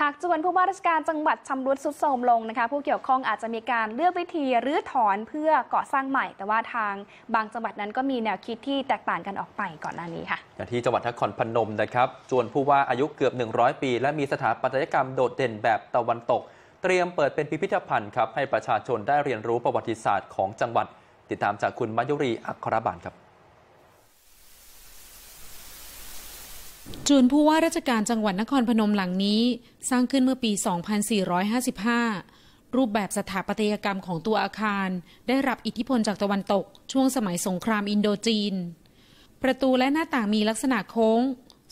หากจวนผู้ว่าราชการจังหวัดชำรุดสุดโทรมลงนะคะ ผู้เกี่ยวข้องอาจจะมีการเลือกวิธีรื้อถอนเพื่อก่อสร้างใหม่ แต่ว่าทางบางจังหวัดนั้นก็มีแนวคิดที่แตกต่างกันออกไปก่อนหน้านี้ค่ะอย่างที่จังหวัดนครพนมนะครับ จวนผู้ว่าอายุเกือบ 100 ปี และมีสถาปัตยกรรมโดดเด่นแบบตะวันตก เตรียมเปิดเป็นพิพิธภัณฑ์ครับให้ประชาชนได้เรียนรู้ประวัติศาสตร์ของจังหวัด ติดตามจากคุณมายุรีอัครบาลครับ จูนผู้ว่าราชการจังหวัดนครพนมหลังนี้ สร้างขึ้นเมื่อปี 2455 รูปแบบสถาปัตยกรรมของตัวอาคาร ได้รับอิทธิพลจากตะวันตก ช่วงสมัยสงครามอินโดจีน ประตูและหน้าต่างมีลักษณะโค้ง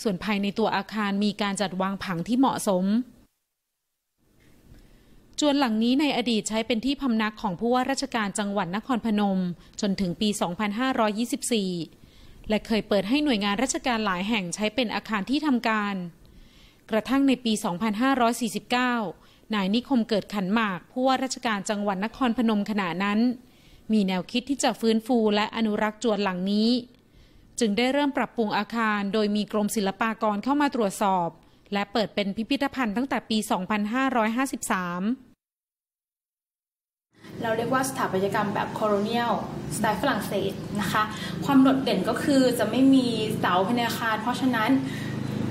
ส่วนภายในตัวอาคารมีการจัดวางผังที่เหมาะสม จวนหลังนี้ในอดีตใช้เป็นที่พำนักของผู้ว่าราชการจังหวัดนครพนม จนถึงปี 2524 และเคยเปิดให้หน่วยงานราชการหลายแห่งใช้เป็นอาคารที่ทำการ กระทั่งในปี 2549 นายนิคมเกิดขันหมากผู้ว่าราชการจังหวัดนครพนมขณะนั้น มีแนวคิดที่จะฟื้นฟูและอนุรักษ์จวนหลังนี้ จึงได้เริ่มปรับปรุงอาคาร โดยมีกรมศิลปากรเข้ามาตรวจสอบ และเปิดเป็นพิพิธภัณฑ์ตั้งแต่ปี 2553 เราเรียกว่าสถาปัตยกรรมแบบโคโลเนียลสไตล์ฝรั่งเศสนะคะ ความโดดเด่นก็คือจะไม่มีเสาภายในอาคาร เพราะฉะนั้น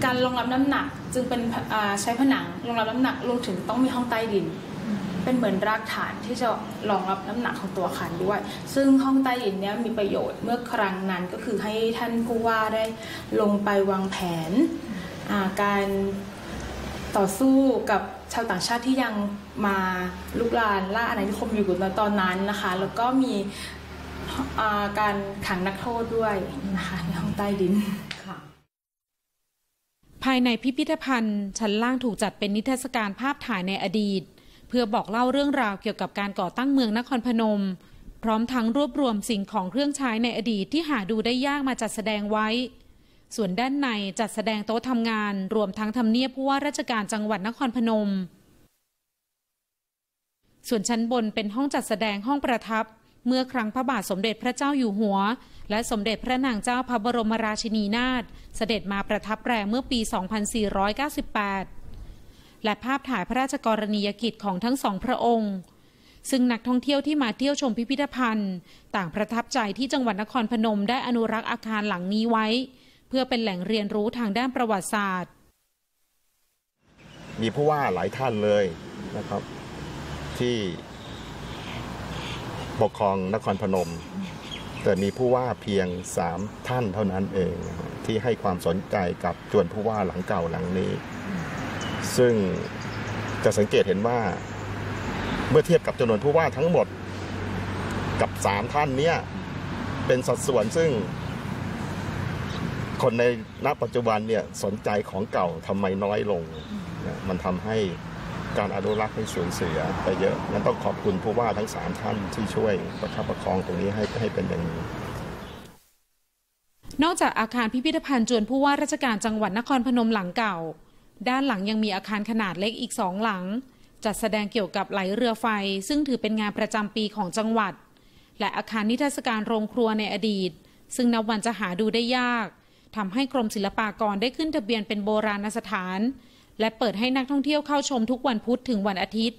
การรองรับน้ำหนักจึงเป็นใช้ผนังรองรับน้ำหนักรวมถึงต้องมีห้องใต้ดิน เป็นเหมือนรากฐานที่จะรองรับน้ำหนักของตัวอาคารด้วย ซึ่งห้องใต้ดินเนี้ยมีประโยชน์เมื่อครั้งนั้นก็คือให้ท่านผู้ว่าได้ลงไปวางแผนการต่อสู้กับ ชาวต่างชาติที่ยังมาลุกลานล่าอาณานิคมอยู่ในตอนนั้นนะคะ แล้วก็มีอ่าการขังนักโทษด้วยนะคะในห้องใต้ดินค่ะภายในพิพิธภัณฑ์ ชั้นล่างถูกจัดเป็นนิทรรศการภาพถ่ายในอดีต เพื่อบอกเล่าเรื่องราวเกี่ยวกับการก่อตั้งเมืองนครพนม พร้อมทั้งรวบรวมสิ่งของเครื่องใช้ในอดีตที่หาดูได้ยากมาจัดแสดงไว้ ส่วนด้านในจัดแสดงโต๊ะทำงาน รวมทั้งทำเนียบผู้ว่าราชการจังหวัดนครพนม ส่วนชั้นบนเป็นห้องจัดแสดงห้องประทับ เมื่อครั้งพระบาทสมเด็จพระเจ้าอยู่หัว และสมเด็จพระนางเจ้าพระบรมราชินีนาถเสด็จมาประทับแรมเมื่อปี 2498 และภาพถ่ายพระราชกรณียกิจของทั้งสองพระองค์ซึ่งนักท่องเที่ยวที่มาเที่ยวชมพิพิธภัณฑ์ ต่างประทับใจที่จังหวัดนครพนมได้อนุรักษ์อาคารหลังนี้ไว้ เพื่อเป็นแหล่งเรียนรู้ทางด้านประวัติศาสตร์ มีผู้ว่าหลายท่านเลยนะครับ ที่ปกครองนครพนม แต่มีผู้ว่าเพียงสามท่านเท่านั้นเอง ที่ให้ความสนใจกับจวนผู้ว่าหลังเก่าหลังนี้ ซึ่งจะสังเกตเห็นว่าเมื่อเทียบกับจำนวนผู้ว่าทั้งหมดกับสามท่านเนี้ยเป็นสัดส่วนซึ่ง คนในณปัจจุบันเนี่ยสนใจของเก่าทำไมน้อยลงนะมันทำให้การอนุรักษ์ให้สูญเสียไปเยอะนั้นต้องขอบคุณผู้ว่าทั้งสามท่านที่ช่วยประคับประคองตรงนี้ให้ให้เป็นอย่างนี้นอกจากอาคารพิพิธภัณฑ์จวนผู้ว่าราชการจังหวัดนครพนมหลังเก่า ด้านหลังยังมีอาคารขนาดเล็กอีกสองหลัง จัดแสดงเกี่ยวกับไหลเรือไฟ ซึ่งถือเป็นงานประจำปีของจังหวัด และอาคารนิทรรศการโรงครัวในอดีต ซึ่งนับวันจะหาดูได้ยาก ทำให้กรมศิลปากรได้ขึ้นทะเบียนเป็นโบราณสถาน และเปิดให้นักท่องเที่ยวเข้าชมทุกวันพุธถึงวันอาทิตย์